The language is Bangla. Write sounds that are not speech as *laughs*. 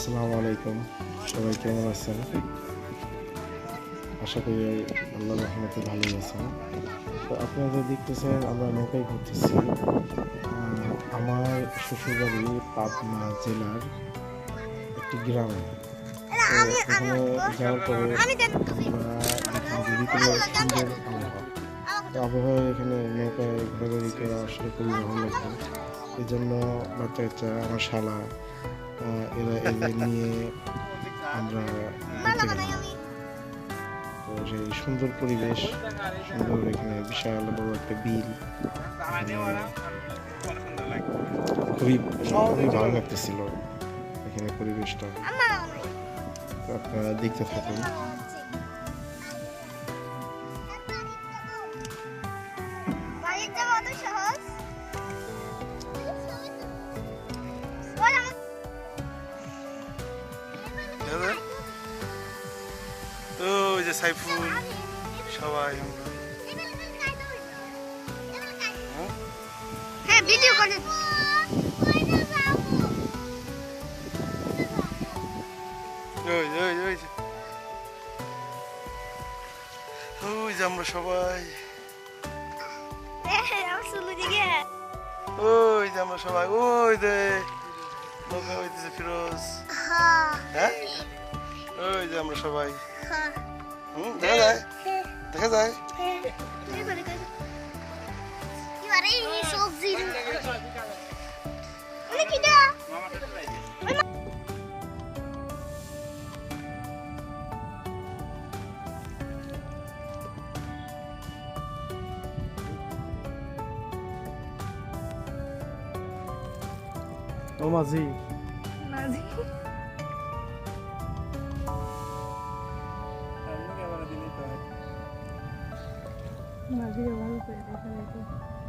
আসসালামু আলাইকুম। সবাই কেমন আছেন? আশা করি আল্লাহ রহমতে ভালোই আছেন। তো আপনারা দেখতেছেন আমরা নৌকায় ঘুরতেছি। আমার শ্বশুরবাড়ি পাবনা জেলার একটি গ্রামে। তো এখানে যাওয়ার পরে আমরা সুন্দর আবহাওয়া। তো আবহাওয়া এখানে নৌকায় ঘোরাঘুরি করা আসলে খুবই ভালো লাগতো এই জন্য বাচ্চা কাচ্চা আমার শালা এরা এদের *laughs* নিয়ে আমরা তো সেই সুন্দর পরিবেশ সুন্দর এখানে বিশাল বড় একটা বিল। খুবই খুবই ভালো লাগতেছিল এখানে পরিবেশটা। আপনারা দেখতে থাকুন। যে সাইফুল সবাই। হ্যাঁ ভিডিও করে। ওই ওই ওই ওই যে আমরা সবাই। দিকে। ওই যে আমরা সবাই। ওই যে নৌকা হইতেছে ফিরোজ। হ্যাঁ। হ্যাঁ? ওই যে আমরা সবাই। হ্যাঁ। হুম দেখা যায়। দেখা যায়। ও মাঝি। মাঝি। মাঝিরে ভালো করে দেখা যায়